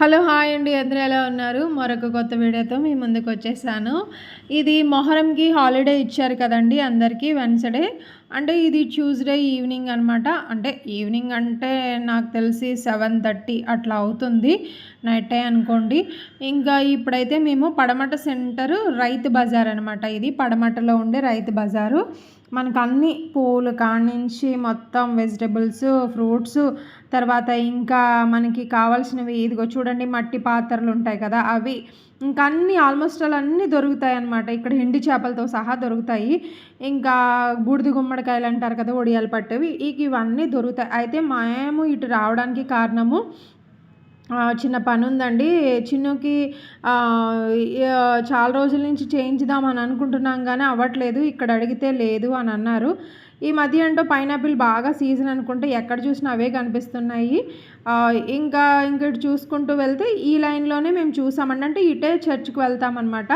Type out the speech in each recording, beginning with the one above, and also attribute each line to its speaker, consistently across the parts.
Speaker 1: Hello hi అండి. అందరూ ఎలా ఉన్నారు? మరొక కొత్త వీడియోతో మీ ముందుకు వచ్చేసాను. ఇది మొహరంకి హాలిడే ఇచ్చారు కదండి అందరికీ వెన్స్డే అంటే ఇది ట్యూస్డే ఈవినింగ్ అనమాట అంటే ఈవినింగ్ అంటే నాకు తెలిసి సెవెన్ థర్టీ అట్లా అవుతుంది. నైట్ అనుకోండి. ఇంకా ఇప్పుడైతే మేము పడమట సెంటరు రైతు బజార్ అనమాట ఇది పడమటలో ఉండే రైతు బజారు. మనకు అన్ని పూలు కానించి మొత్తం వెజిటబుల్స్ ఫ్రూట్స్ తర్వాత ఇంకా మనకి కావాల్సినవి ఇదిగో చూడండి మట్టి పాత్రలు ఉంటాయి కదా అవి. ఇంకా అన్ని ఆల్మోస్ట్ అలా అన్నీ దొరుకుతాయి అన్నమాట. ఇక్కడ ఎండి చేపలతో సహా దొరుకుతాయి. ఇంకా బూడిద గుమ్మడికాయలు అంటారు కదా ఒడియాలు పట్టేవి. ఇవన్నీ దొరుకుతాయి. అయితే మేము ఇటు రావడానికి కారణము చిన్న పని ఉందండి చిన్నుకి చాలా రోజుల నుంచి చేయించుదామని అనుకుంటున్నాం కానీ అవ్వట్లేదు. ఇక్కడ అడిగితే లేదు అని అన్నారు. ఈ మధ్య అంటూ పైనాపిల్ బాగా సీజన్ అనుకుంటే ఎక్కడ చూసినా అవే కనిపిస్తున్నాయి. ఇంకా ఇంక చూసుకుంటూ వెళ్తే ఈ లైన్లోనే మేము చూసామండి. అంటే ఇటే చర్చ్కి వెళ్తామన్నమాట.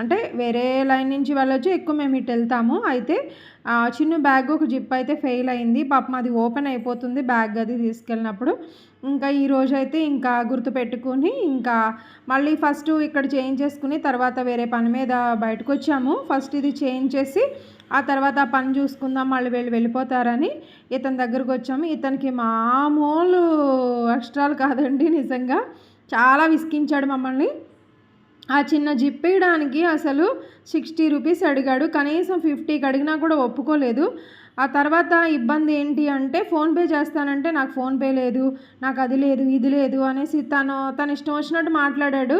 Speaker 1: అంటే వేరే లైన్ నుంచి వెళ్ళొచ్చు ఎక్కువ మేము ఇటు వెళ్తాము. అయితే చిన్న బ్యాగ్ ఒక జిప్ అయితే ఫెయిల్ అయింది. పాపం అది ఓపెన్ అయిపోతుంది బ్యాగ్ అది తీసుకెళ్ళినప్పుడు. ఇంకా ఈరోజు అయితే ఇంకా గుర్తుపెట్టుకుని ఇంకా మళ్ళీ ఫస్ట్ ఇక్కడ చేంజ్ చేసుకుని తర్వాత వేరే పని మీద బయటకు వచ్చాము. ఫస్ట్ ఇది చేంజ్ చేసి ఆ తర్వాత ఆ పని చూసుకుందాం మళ్ళీ వెళ్ళి వెళ్ళిపోతారని ఇతని దగ్గరకు వచ్చాము. ఇతనికి మామూలు అక్షరాలు కాదండి నిజంగా. చాలా విసికించాడు మమ్మల్ని. ఆ చిన్న జిప్పేయడానికి అసలు సిక్స్టీ రూపీస్ అడిగాడు. కనీసం ఫిఫ్టీకి అడిగినా కూడా ఒప్పుకోలేదు. ఆ తర్వాత ఇబ్బంది ఏంటి అంటే ఫోన్పే చేస్తానంటే నాకు ఫోన్పే లేదు నాకు అది లేదు ఇది లేదు అనేసి తను తను ఇష్టం వచ్చినట్టు మాట్లాడాడు.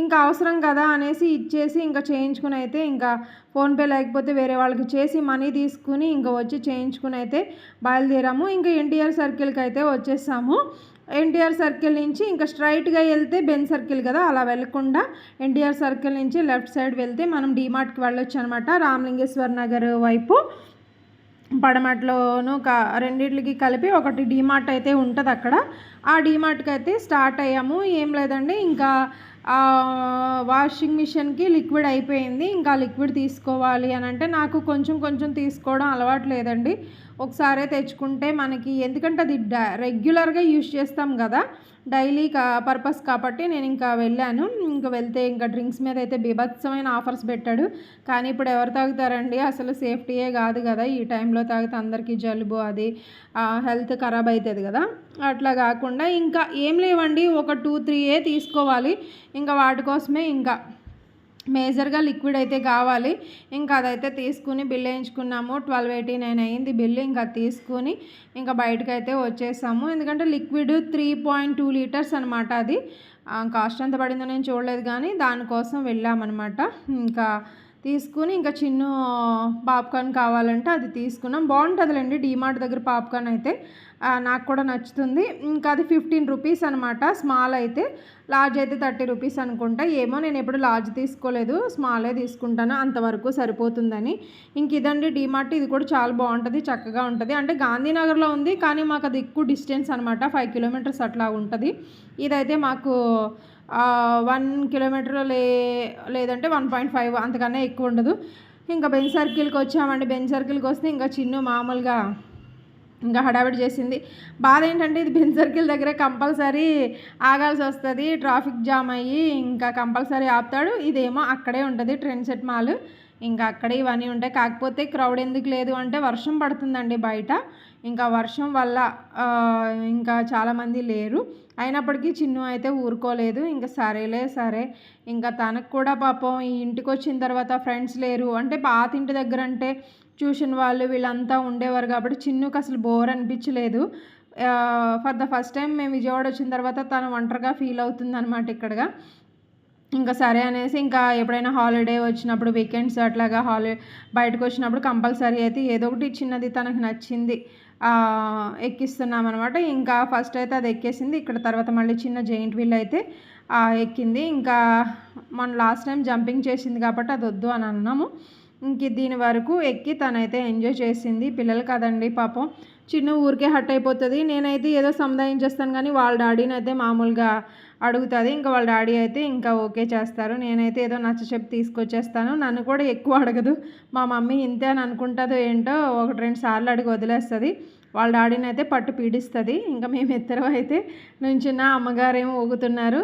Speaker 1: ఇంకా అవసరం కదా అనేసి ఇచ్చేసి ఇంకా చేయించుకుని అయితే ఇంకా ఫోన్పే లేకపోతే వేరే వాళ్ళకి చేసి మనీ తీసుకుని ఇంకా వచ్చి చేయించుకుని అయితే బయలుదేరాము. ఇంకా ఎన్టీఆర్ సర్కిల్కి అయితే వచ్చేసాము. ఎన్టీఆర్ సర్కిల్ నుంచి ఇంకా స్ట్రైట్గా వెళ్తే బెన్ సర్కిల్ కదా అలా వెళ్ళకుండా ఎన్టీఆర్ సర్కిల్ నుంచి లెఫ్ట్ సైడ్ వెళ్తే మనం డిమార్ట్కి వెళ్ళొచ్చు అనమాట రామలింగేశ్వర్ నగర్ వైపు పడమట్లోను క రెండింటికి కలిపి ఒకటి డిమార్ట్ అయితే ఉంటుంది అక్కడ ఆ డీమార్ట్కి అయితే స్టార్ట్ అయ్యాము. ఏం లేదండి ఇంకా వాషింగ్ మిషన్కి లిక్విడ్ అయిపోయింది. ఇంకా లిక్విడ్ తీసుకోవాలి అని అంటే నాకు కొంచెం కొంచెం తీసుకోవడం అలవాటు లేదండి. ఒకసారే తెచ్చుకుంటే మనకి ఎందుకంటే అది రెగ్యులర్గా యూజ్ చేస్తాం కదా. డైలీ కా పర్పస్ కాబట్టి నేను ఇంకా వెళ్ళాను. ఇంకా వెళ్తే ఇంకా డ్రింక్స్ మీద అయితే బీభత్సమైన ఆఫర్స్ పెట్టాడు. కానీ ఇప్పుడు ఎవరు తాగుతారండి? అసలు సేఫ్టీయే కాదు కదా. ఈ టైంలో తాగితే అందరికీ జలుబు అది హెల్త్ ఖరాబ్ అవుతుంది కదా. అట్లా కాకుండా ఇంకా ఏం లేవండి. ఒక టూ త్రీయే తీసుకోవాలి. ఇంకా వాటి కోసమే ఇంకా. మేజర్గా లిక్విడ్ అయితే కావాలి. ఇంకా అదైతే తీసుకుని బిల్ వేయించుకున్నాము. ట్వెల్వ్ ఎయిటీ నైన్ అయింది బిల్. ఇంకా తీసుకుని ఇంకా బయటకు అయితే వచ్చేసాము. ఎందుకంటే liquid three point two litres అనమాట అది. కాస్ట్ ఎంత పడిందో నేను చూడలేదు కానీ దానికోసం వెళ్ళామన్నమాట. ఇంకా తీసుకుని ఇంకా చిన్న పాప్కార్న్ కావాలంటే అది తీసుకున్నాం. బాగుంటుందిలేండి డీమార్ట్ దగ్గర పాప్కార్న్ అయితే. నాకు కూడా నచ్చుతుంది. ఇంకా అది ఫిఫ్టీన్ రూపీస్ అనమాట స్మాల్ అయితే. లార్జ్ అయితే థర్టీ రూపీస్ అనుకుంటా. ఏమో నేను ఎప్పుడు లార్జ్ తీసుకోలేదు స్మాలే తీసుకుంటాను అంతవరకు సరిపోతుందని. ఇంక ఇదండి డీమార్ట్ ఇది కూడా చాలా బాగుంటుంది చక్కగా ఉంటుంది. అంటే గాంధీనగర్లో ఉంది కానీ మాకు అది ఎక్కువ డిస్టెన్స్ అనమాట ఫైవ్ కిలోమీటర్స్ అట్లా ఉంటుంది. ఇదైతే మాకు వన్ కిలోమీటర్ లే లేదంటే వన్ పాయింట్ ఫైవ్ అంతకన్నా ఎక్కువ ఉండదు. ఇంకా బెంచ్ సర్కిల్కి వచ్చామండి. బెంచ్ సర్కిల్కి వస్తే ఇంకా చిన్న మామూలుగా ఇంకా హడావిడి చేసింది. బాధ ఏంటంటే ఇది బెంచ్ సర్కిల్ దగ్గర కంపల్సరీ ఆగాల్సి వస్తుంది. ట్రాఫిక్ జామ్ అయ్యి ఇంకా కంపల్సరీ ఆపుతాడు. ఇదేమో అక్కడే ఉంటుంది ట్రెండ్ సెట్ మాల్. ఇంకా అక్కడే ఇవన్నీ ఉంటాయి. కాకపోతే క్రౌడ్ ఎందుకు లేదు అంటే వర్షం పడుతుందండి బయట. ఇంకా వర్షం వల్ల ఇంకా చాలామంది లేరు. అయినప్పటికీ చిన్ను అయితే ఊరుకోలేదు. ఇంకా సరేలే సరే. ఇంకా తనకు కూడా పాపం ఈ ఇంటికి వచ్చిన తర్వాత ఫ్రెండ్స్ లేరు. అంటే పాత ఇంటి దగ్గర అంటే ట్యూషన్ వాళ్ళు వీళ్ళంతా ఉండేవారు కాబట్టి చిన్నుకు అసలు బోర్ అనిపించలేదు. ఫర్ ద ఫస్ట్ టైం మేము విజయవాడ వచ్చిన తర్వాత తను ఒంటరిగా ఫీల్ అవుతుంది అనమాట ఇక్కడగా. ఇంకా సరే అనేసి ఇంకా ఎప్పుడైనా హాలిడే వచ్చినప్పుడు వీకెండ్స్ అట్లాగా హాలిడే బయటకు వచ్చినప్పుడు కంపల్సరీ అయితే ఏదో ఒకటి చిన్నది తనకు నచ్చింది ఎక్కిస్తున్నాం అనమాట ఇంకా ఫస్ట్ అయితే అది ఎక్కేసింది ఇక్కడ తర్వాత మళ్ళీ చిన్న జెయింట్ వీల్ అయితే ఎక్కింది. ఇంకా మన లాస్ట్ టైం జంపింగ్ చేసింది కాబట్టి అది వద్దు అని అన్నాము. ఇంక దీని వరకు ఎక్కి తనైతే ఎంజాయ్ చేసింది. పిల్లలు కదండి పాపం. చిన్న ఊరికే హట్ అయిపోతుంది. నేనైతే ఏదో సముదాయించేస్తాను కానీ వాళ్ళ డాడీని అయితే మామూలుగా అడుగుతుంది. ఇంకా వాళ్ళ డాడీ అయితే ఇంకా ఓకే చేస్తారు. నేనైతే ఏదో నచ్చ చెప్పి తీసుకొచ్చేస్తాను. నన్ను కూడా ఎక్కువ అడగదు. మా మమ్మీ ఇంతే అని అనుకుంటుందో ఏంటో ఒకటి రెండు సార్లు అడిగి వదిలేస్తుంది. వాళ్ళ డాడీని అయితే పట్టు పీడిస్తుంది. ఇంకా మేము ఇద్దరం అయితే నుంచున్న అమ్మగారేమో ఊగుతున్నారు.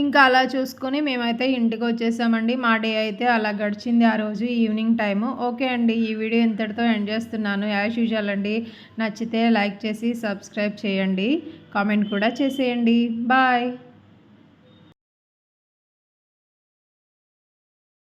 Speaker 1: ఇంకా అలా చూసుకొని మేమైతే ఇంటికి వచ్చేసామండి. మా డే అయితే అలా గడిచింది ఆ రోజు ఈవినింగ్ టైము. ఓకే అండి ఈ వీడియో ఇంతటితో ఎండ్ చేస్తున్నాను. యాజ్ యూజువల్ అండి నచ్చితే లైక్ చేసి సబ్స్క్రైబ్ చేయండి. కామెంట్ కూడా చేసేయండి. బాయ్.